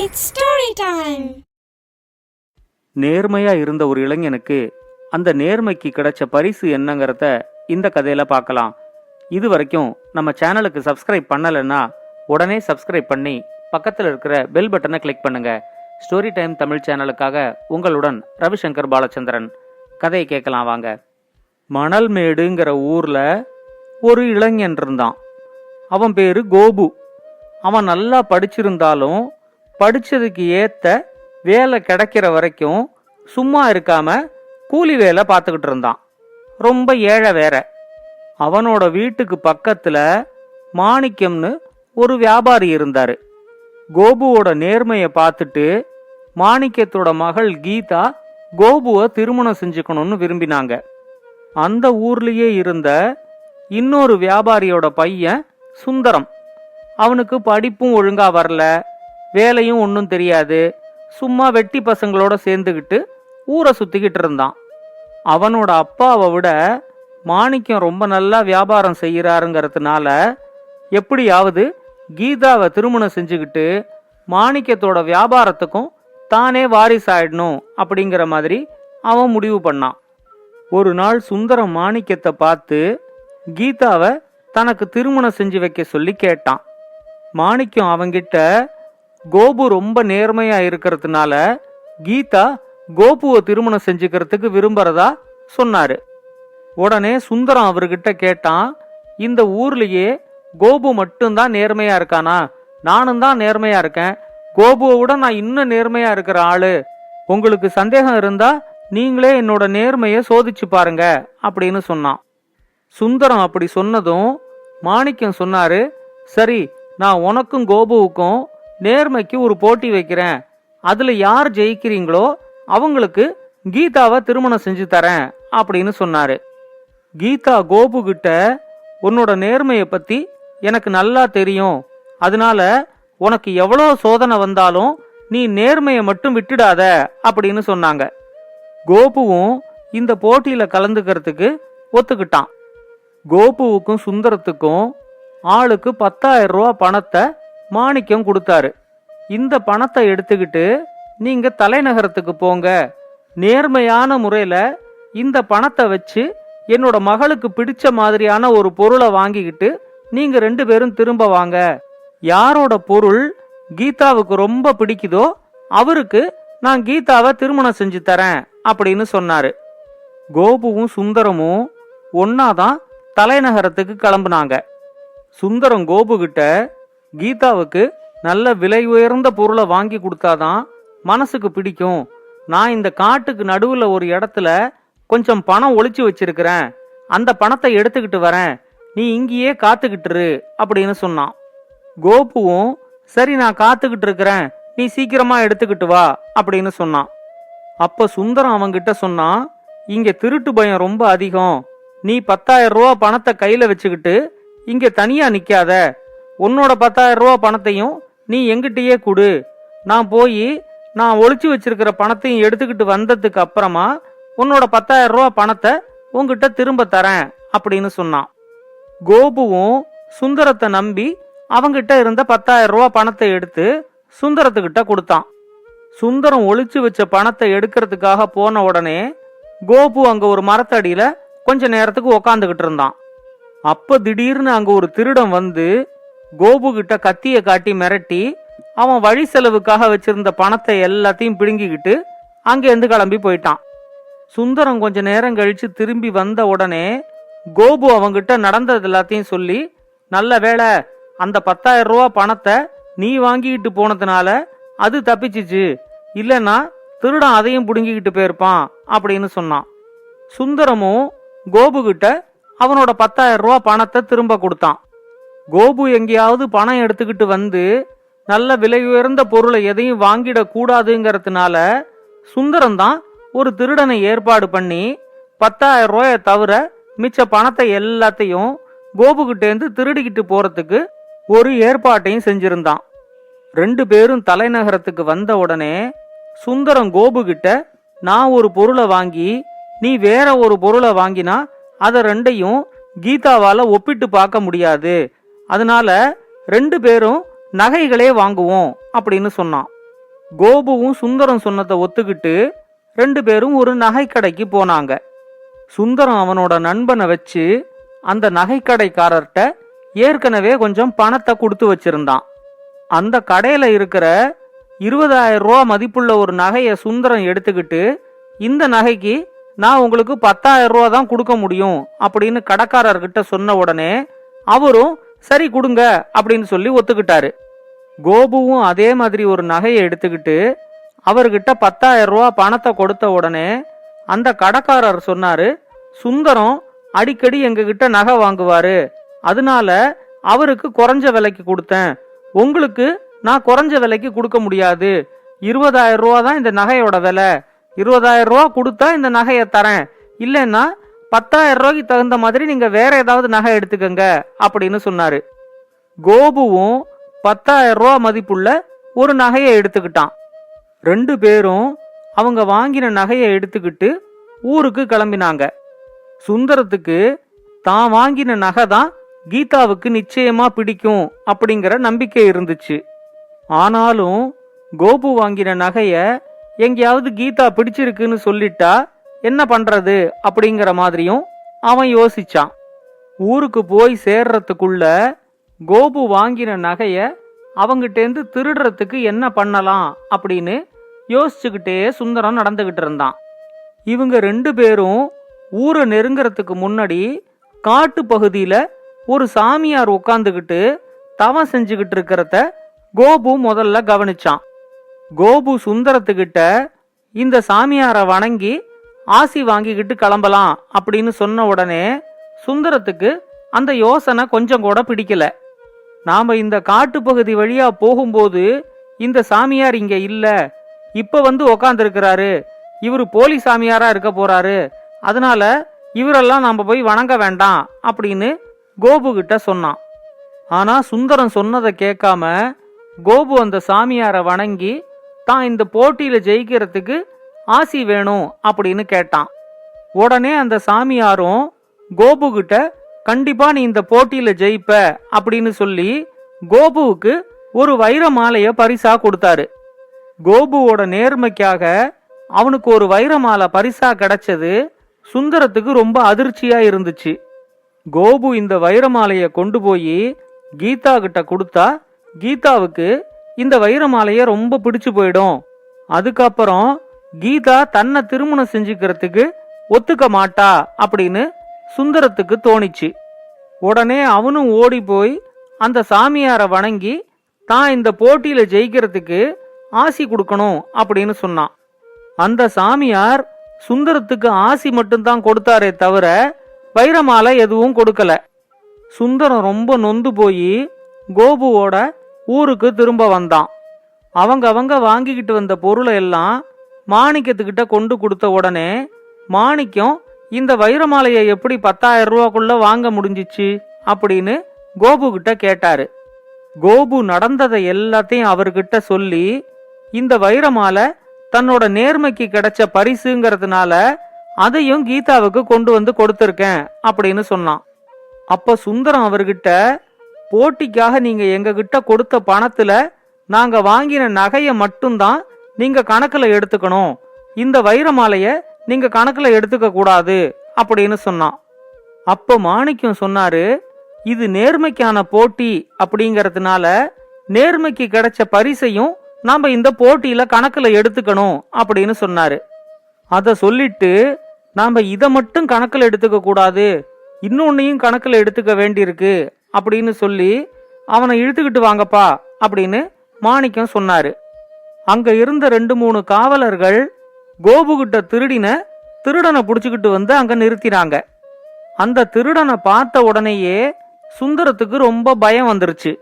It's story time நேர்மையா இருந்த ஒரு இளைஞனுக்கு அந்த நேர்மைக்கு கிடைச்ச பரிசு என்னங்கிறத இந்த கதையில பார்க்கலாம். இது வரைக்கும் நம்ம சேனலுக்கு சப்ஸ்கிரைப் பண்ணலைன்னா உடனே சப்ஸ்கிரைப் பண்ணி பக்கத்தில் இருக்கிற பெல் பட்டனை கிளிக் பண்ணுங்க. ஸ்டோரி டைம் தமிழ் சேனலுக்காக உங்களுடன் ரவிசங்கர் பாலச்சந்திரன். கதையை கேட்கலாம் வாங்க. மணல்மேடுங்கிற ஊர்ல ஒரு இளைஞன் இருந்தான். அவன் பேரு கோபு. அவன் நல்லா படிச்சிருந்தாலும் படித்ததுக்கு ஏற்ற வேலை கிடைக்கிற வரைக்கும் சும்மா இருக்காம கூலி வேலை பார்த்துக்கிட்டு இருந்தான். ரொம்ப ஏழை வேற. அவனோட வீட்டுக்கு பக்கத்துல மாணிக்கம்னு ஒரு வியாபாரி இருந்தாரு. கோபுவோட நேர்மையை பார்த்துட்டு மாணிக்கத்தோட மகள் கீதா கோபுவை திருமணம் செஞ்சுக்கணும்னு விரும்பினாங்க. அந்த ஊர்லயே இருந்த இன்னொரு வியாபாரியோட பையன் சுந்தரம். அவனுக்கு படிப்பும் ஒழுங்கா வரல. வேலையும் ஒன்றும் தெரியாது. சும்மா வெட்டி பசங்களோட சேர்ந்துக்கிட்டு ஊரை சுற்றிக்கிட்டு இருந்தான். அவனோட அப்பாவை விட மாணிக்கம் ரொம்ப நல்லா வியாபாரம் செய்கிறாருங்கிறதுனால எப்படியாவது கீதாவை திருமணம் செஞ்சுக்கிட்டு மாணிக்கத்தோட வியாபாரத்துக்கும் தானே வாரிசாயிடணும் அப்படிங்கிற மாதிரி அவன் முடிவு பண்ணான். ஒரு நாள் சுந்தரம் மாணிக்கத்தை பார்த்து கீதாவை தனக்கு திருமணம் செஞ்சு வைக்க சொல்லி கேட்டான். மாணிக்கம் அவங்கிட்ட கோபு ரொம்ப நேர்மையா இருக்கிறதுனால கீதா கோபுவை திருமணம் செஞ்சுக்கிறதுக்கு விரும்புறதா சொன்னாரு. உடனே சுந்தரம் அவர்கிட்ட கேட்டான் இந்த ஊர்லயே கோபு மட்டும்தான் நேர்மையா இருக்கானா? நானும் தான் நேர்மையா இருக்கேன். கோபுவை விட நான் இன்னும் நேர்மையா இருக்கிற ஆளு. உங்களுக்கு சந்தேகம் இருந்தா நீங்களே என்னோட நேர்மையை சோதிச்சு பாருங்க அப்படின்னு சொன்னான். சுந்தரம் அப்படி சொன்னதும் மாணிக்கம் சொன்னாரு சரி நான் உனக்கும் கோபுவுக்கும் நேர்மைக்கு ஒரு போட்டி வைக்கிறேன். அதுல யார் ஜெயிக்கிறீங்களோ அவங்களுக்கு கீதாவை திருமணம் செஞ்சு தரேன் அப்படின்னு சொன்னாரு. கீதா கோபு கிட்ட உன்னோட நேர்மையை பத்தி எனக்கு நல்லா தெரியும். அதனால உனக்கு எவ்வளோ சோதனை வந்தாலும் நீ நேர்மையை மட்டும் விட்டுடாத அப்படின்னு சொன்னாங்க. கோபுவும் இந்த போட்டியில கலந்துக்கிறதுக்கு ஒத்துக்கிட்டான். கோபுவுக்கும் சுந்தரத்துக்கும் ஆளுக்கு பத்தாயிரம் ரூபா பணத்தை மாணிக்கம் கொடுத்தாரு. இந்த பணத்தை எடுத்துக்கிட்டு நீங்க தலைநகரத்துக்கு போங்க. நேர்மையான முறையில இந்த பணத்தை வச்சு என்னோட மகளுக்கு பிடிச்ச மாதிரியான ஒரு பொருளை வாங்கிக்கிட்டு நீங்க ரெண்டு பேரும் திரும்ப வாங்க. யாரோட பொருள் கீதாவுக்கு ரொம்ப பிடிக்குதோ அவருக்கு நான் கீதாவை திருமணம் செஞ்சு தரேன் அப்படின்னு சொன்னாரு. கோபுவும் சுந்தரமும் ஒன்னாதான் தலைநகரத்துக்கு கிளம்புனாங்க. சுந்தரம் கோபு கிட்ட கீதாவுக்கு நல்ல விலை உயர்ந்த பொருளை வாங்கி கொடுத்தாதான் மனசுக்கு பிடிக்கும். நான் இந்த காட்டுக்கு நடுவுல ஒரு இடத்துல கொஞ்சம் பணம் ஒழிச்சு வச்சிருக்கிறேன். அந்த பணத்தை எடுத்துக்கிட்டு வரேன். நீ இங்கேயே காத்துக்கிட்டுரு அப்படின்னு சொன்னான். கோபுவும் சரி நான் காத்துக்கிட்டு இருக்கிறேன். நீ சீக்கிரமா எடுத்துக்கிட்டு வா அப்படின்னு சொன்னான். அப்ப சுந்தரம் அவங்கிட்ட சொன்னான் இங்க திருட்டு பயம் ரொம்ப அதிகம். நீ பத்தாயிரம் ரூபா பணத்தை கையில வச்சுக்கிட்டு இங்க தனியா நிக்காத. உன்னோட பத்தாயிரம் ரூபா பணத்தையும் நீ எங்கிட்டயே கொடு. நான் போய் நான் ஒழிச்சு வச்சிருக்கிற பணத்தையும் எடுத்துக்கிட்டு வந்ததுக்கு அப்புறமா உன்னோட பத்தாயிரம் ரூபா பணத்தை உங்ககிட்ட திரும்ப தரேன் அப்படின்னு சொன்னான். கோபுவும் சுந்தரத்தை நம்பி அவங்கிட்ட இருந்த பத்தாயிரம் ரூபா பணத்தை எடுத்து சுந்தரத்துக்கிட்ட கொடுத்தான். சுந்தரம் ஒழிச்சு வச்ச பணத்தை எடுக்கிறதுக்காக போன உடனே கோபு அங்க ஒரு மரத்தடியில கொஞ்ச நேரத்துக்கு உக்காந்துகிட்டு இருந்தான். அப்ப திடீர்னு அங்க ஒரு திருடன் வந்து கோபு கிட்ட கத்திய காட்டி மிரட்டி அவன் வழி செலவுக்காக வச்சிருந்த பணத்தை எல்லாத்தையும் பிடுங்கிக்கிட்டு அங்கேருந்து கிளம்பி போயிட்டான். சுந்தரம் கொஞ்ச நேரம் கழிச்சு திரும்பி வந்த உடனே கோபு அவங்கிட்ட நடந்தது எல்லாத்தையும் சொல்லி நல்ல வேளை அந்த பத்தாயிரம் ரூபா பணத்தை நீ வாங்கிக்கிட்டு போனதுனால அது தப்பிச்சிச்சு. இல்லைன்னா திருடன் அதையும் பிடுங்கிக்கிட்டு போயிருப்பான் அப்படின்னு சொன்னான். சுந்தரமும் கோபு கிட்ட அவனோட பத்தாயிரம் ரூபா பணத்தை திரும்ப கொடுத்தான். கோபு எங்கேயாவது பணம் எடுத்துக்கிட்டு வந்து நல்ல விலை உயர்ந்த பொருளை எதையும் வாங்கிடக்கூடாதுங்கிறதுனால சுந்தரம் தான் ஒரு திருடனை ஏற்பாடு பண்ணி பத்தாயிரம் ரூபாய தவிர மிச்ச பணத்தை எல்லாத்தையும் கோபுகிட்டேந்து திருடிக்கிட்டு போறதுக்கு ஒரு ஏற்பாட்டையும் செஞ்சிருந்தான். ரெண்டு பேரும் தலைநகரத்துக்கு வந்த உடனே சுந்தரம் கோபு கிட்ட நான் ஒரு பொருளை வாங்கி நீ வேற ஒரு பொருளை வாங்கினா அதை ரெண்டையும் கீதாவால ஒப்பிட்டு பார்க்க முடியாது. அதனால ரெண்டு பேரும் நகைகளே வாங்குவோம் அப்படின்னு சொன்னான். கோபுவும் சுந்தரம் சொன்னதை ஒத்துக்கிட்டு ரெண்டு பேரும் ஒரு நகைக்கடைக்கு போனாங்க. சுந்தரம் அவனோட நண்பனை வச்சு அந்த நகைக்கடைக்காரர்கிட்ட ஏற்கனவே கொஞ்சம் பணத்தை கொடுத்து வச்சிருந்தான். அந்த கடையில இருக்கிற இருபதாயிரம் ரூபா மதிப்புள்ள ஒரு நகையை சுந்தரம் எடுத்துக்கிட்டு இந்த நகைக்கு நான் உங்களுக்கு பத்தாயிரம் ரூபா தான் கொடுக்க முடியும் அப்படின்னு கடைக்காரர்கிட்ட சொன்ன உடனே அவரும் சரி கொடுங்க அப்படின்னு சொல்லி ஒத்துக்கிட்டாரு. கோபுவும் அதே மாதிரி ஒரு நகையை எடுத்துக்கிட்டு அவர்கிட்ட பத்தாயிரம் ரூபா பணத்தை கொடுத்த உடனே அந்த கடைக்காரர் சொன்னாரு சுந்தரம் அடிக்கடி எங்ககிட்ட நகை வாங்குவாரு. அதனால அவருக்கு குறைஞ்ச விலைக்கு கொடுத்தேன். உங்களுக்கு நான் குறைஞ்ச விலைக்கு கொடுக்க முடியாது. இருபதாயிரம் ரூபா தான் இந்த நகையோட விலை. இருபதாயிரம் ரூபா கொடுத்தா இந்த நகையை தரேன். இல்லைன்னா பத்தாயிரம் ரூபாய்க்கு தகுந்த மாதிரி நீங்க வேற ஏதாவது நகை எடுத்துக்கங்க அப்படின்னு சொன்னாரு. கோபுவும் பத்தாயிரம் ரூபா மதிப்புள்ள ஒரு நகையை எடுத்துக்கிட்டான். ரெண்டு பேரும் அவங்க வாங்கின நகையை எடுத்துக்கிட்டு ஊருக்கு கிளம்பினாங்க. சுந்தரத்துக்கு தான் வாங்கின நகை தான் கீதாவுக்கு நிச்சயமா பிடிக்கும் அப்படிங்கிற நம்பிக்கை இருந்துச்சு. ஆனாலும் கோபு வாங்கின நகைய எங்கேயாவது கீதா பிடிச்சிருக்குன்னு சொல்லிட்டா என்ன பண்றது அப்படிங்கிற மாதிரியும் அவன் யோசிச்சான். ஊருக்கு போய் சேர்றதுக்குள்ள கோபு வாங்கின நகைய அவங்கிட்டேந்து திருடுறதுக்கு என்ன பண்ணலாம் அப்படின்னு யோசிச்சுக்கிட்டே சுந்தரம் நடந்துகிட்டு இருந்தான். இவங்க ரெண்டு பேரும் ஊரை நெருங்கிறதுக்கு முன்னாடி காட்டு பகுதியில ஒரு சாமியார் உட்காந்துக்கிட்டு தவம் செஞ்சுக்கிட்டு இருக்கிறத கோபு முதல்ல கவனிச்சான். கோபு சுந்தரத்துக்கிட்ட இந்த சாமியாரை வணங்கி ஆசி வாங்கிக்கிட்டு கிளம்பலாம் அப்படின்னு சொன்ன உடனே சுந்தரத்துக்கு அந்த யோசனை கொஞ்சம் கூட பிடிக்கல. நாம இந்த காட்டுப்பகுதி வழியா போகும்போது இந்த சாமியார் இங்க இல்ல. இப்ப வந்து உக்காந்துருக்கிறாரு. இவரு போலி சாமியாரா இருக்க போறாரு. அதனால இவரெல்லாம் நாம போய் வணங்க வேண்டாம் அப்படின்னு கோபு கிட்ட சொன்னான். ஆனா சுந்தரம் சொன்னதை கேட்காம கோபு அந்த சாமியாரை வணங்கி தான் இந்த போட்டியில ஜெயிக்கிறதுக்கு ஆசி வேணும் அப்படின்னு கேட்டான். உடனே அந்த சாமியாரும் கோபு கிட்ட கண்டிப்பா நீ இந்த போட்டியில ஜெயிப்ப அப்படின்னு சொல்லி கோபுவுக்கு ஒரு வைர மாலைய பரிசா கொடுத்தாரு. கோபுவோட நேர்மைக்காக அவனுக்கு ஒரு வைர மாலை பரிசா கிடைச்சது சுந்தரத்துக்கு ரொம்ப அதிர்ச்சியா இருந்துச்சு. கோபு இந்த வைர மாலைய கொண்டு போய் கீதா கிட்ட கொடுத்தா கீதாவுக்கு இந்த வைர மாலைய ரொம்ப பிடிச்சு போயிடும். அதுக்கப்புறம் கீதா தன்னை திருமணம் செஞ்சுக்கிறதுக்கு ஒத்துக்க மாட்டா அப்படின்னு சுந்தரத்துக்கு தோணிச்சு. உடனே அவனும் ஓடி போய் அந்த சாமியாரை வணங்கி தான் இந்த போட்டியில ஜெயிக்கிறதுக்கு ஆசி கொடுக்கணும் அப்படின்னு சொன்னான். அந்த சாமியார் சுந்தரத்துக்கு ஆசி மட்டும்தான் கொடுத்தாரே தவிர வைரமாலை எதுவும் கொடுக்கல. சுந்தரம் ரொம்ப நொந்து போய் கோபுவோட ஊருக்கு திரும்ப வந்தான். அவங்க அவங்க வாங்கிக்கிட்டு வந்த பொருளை எல்லாம் மாணிக்கத்துக்கிட்ட கொண்டு கொடுத்த உடனே மாணிக்கம் இந்த வைரமாலையை எப்படி பத்தாயிரம் ரூபாக்குள்ள வாங்க முடிஞ்சிச்சு? அப்படின்னு கோபு கிட்ட கேட்டாரு. கோபு நடந்ததை எல்லாத்தையும் அவர்கிட்ட சொல்லி இந்த வைரமாலை தன்னோட நேர்மைக்கு கிடைச்ச பரிசுங்கிறதுனால அதையும் கீதாவுக்கு கொண்டு வந்து கொடுத்துருக்கேன் அப்படின்னு சொன்னான். அப்ப சுந்தரம் அவர்கிட்ட போட்டிக்காக நீங்க எங்ககிட்ட கொடுத்த பணத்துல நாங்க வாங்கின நகையை மட்டும்தான் நீங்க கணக்குல எடுத்துக்கணும். இந்த வைரமாலைய நீங்க கணக்குல எடுத்துக்க கூடாது அப்படின்னு சொன்னான். அப்ப மாணிக்கம் சொன்னாரு இது நேர்மைக்கான போட்டி அப்படிங்கறதுனால நேர்மைக்கு கிடைச்ச பரிசையும் நாம இந்த போட்டியில கணக்குல எடுத்துக்கணும் அப்படின்னு சொன்னாரு. அத சொல்லிட்டு நாம இத மட்டும் கணக்குல எடுத்துக்க கூடாது இன்னொன்னையும் கணக்குல எடுத்துக்க வேண்டியிருக்கு அப்படின்னு சொல்லி அவனை இழுத்துக்கிட்டு வாங்கப்பா அப்படின்னு மாணிக்கம் சொன்னாரு. அங்க இருந்த ரெண்டு மூணு காவலர்கள் கோபுகிட்ட திருடின திருடனை புடிச்சுக்கிட்டு வந்து அங்க நிறுத்தினாங்க. அந்த திருடனை பார்த்த உடனேயே சுந்தரத்துக்கு ரொம்ப பயம் வந்துருச்சு.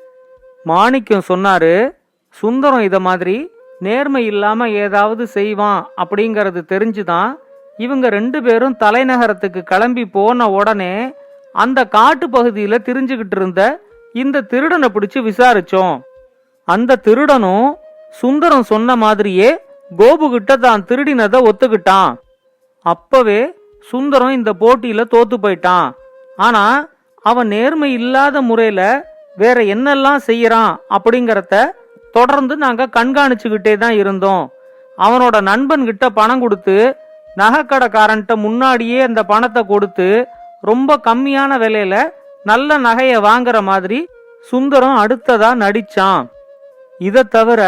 மாணிக்கம் சொன்னாரு சுந்தரம் இத மாதிரி நேர்மை இல்லாம ஏதாவது செய்வான் அப்படிங்கறது தெரிஞ்சுதான் இவங்க ரெண்டு பேரும் தலைநகரத்துக்கு கிளம்பி போன உடனே அந்த காட்டு பகுதியில திரிஞ்சுக்கிட்டு இருந்த இந்த திருடனை பிடிச்சு விசாரிச்சோம். அந்த திருடனும் சுந்தரம் சொன்ன மாதிரியே கோபு கிட்ட தான் திருடினதை ஒத்துக்கிட்டான். அப்பவே சுந்தரம் இந்த போட்டியில தோத்து போயிட்டான். ஆனா அவன் நேர்மை இல்லாத முறையில வேற என்னெல்லாம் செய்யறான் அப்படிங்கறத தொடர்ந்து நாங்க கண்காணிச்சுக்கிட்டே தான் இருந்தோம். அவனோட நண்பன் கிட்ட பணம் கொடுத்து நகைக்கடைக்காரன்ட்ட முன்னாடியே அந்த பணத்தை கொடுத்து ரொம்ப கம்மியான விலையில நல்ல நகைய வாங்குற மாதிரி சுந்தரம் அடுத்ததா நடிச்சான். இதை தவிர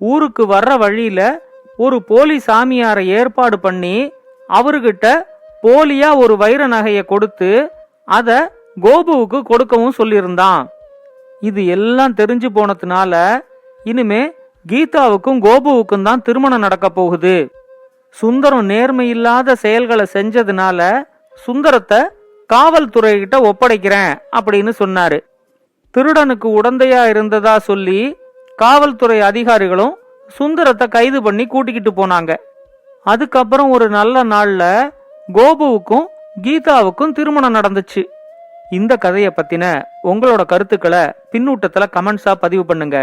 ஊருக்கு வர்ற வழியில ஒரு போலி சாமியாரை ஏற்பாடு பண்ணி அவர்கிட்ட போலியா ஒரு வைர நகையை கொடுத்து அத கோபுவுக்கு கொடுக்கவும் சொல்லியிருந்தான். இது எல்லாம் தெரிஞ்சு போனதுனால இனிமே கீதாவுக்கும் கோபுவுக்கும் தான் திருமணம் நடக்க போகுது. சுந்தரம் நேர்மையில்லாத செயல்களை செஞ்சதுனால சுந்தரத்தை காவல்துறைகிட்ட ஒப்படைக்கிறேன் அப்படின்னு சொன்னாரு. திருடனுக்கு உடந்தையா இருந்ததா சொல்லி காவல்துறை அதிகாரிகளும் சுந்தரத்தை கைது பண்ணி கூட்டிக்கிட்டு போனாங்க. அதுக்கப்புறம் ஒரு நல்ல நாள்ல கோபுவுக்கும் கீதாவுக்கும் திருமணம் நடந்துச்சு. இந்த கதையை பத்தின உங்களோட கருத்துக்களை பின்னூட்டத்துல கமெண்ட்ஸா பதிவு பண்ணுங்க.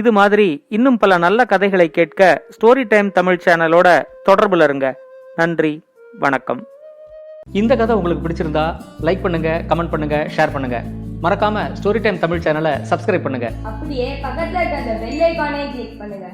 இது மாதிரி இன்னும் பல நல்ல கதைகளை கேட்க ஸ்டோரி டைம் தமிழ் சேனலோட தொடர்புல இருங்க. நன்றி வணக்கம். இந்த கதை உங்களுக்கு பிடிச்சிருந்தா லைக் பண்ணுங்க கமெண்ட் பண்ணுங்க ஷேர் பண்ணுங்க. மறக்காம ஸ்டோரி டைம் தமிழ் சேனலை சப்ஸ்கிரைப் பண்ணுங்க. அப்படியே பக்கத்துல இருக்க அந்த பெல் ஐகானை கிளிக் பண்ணுங்க.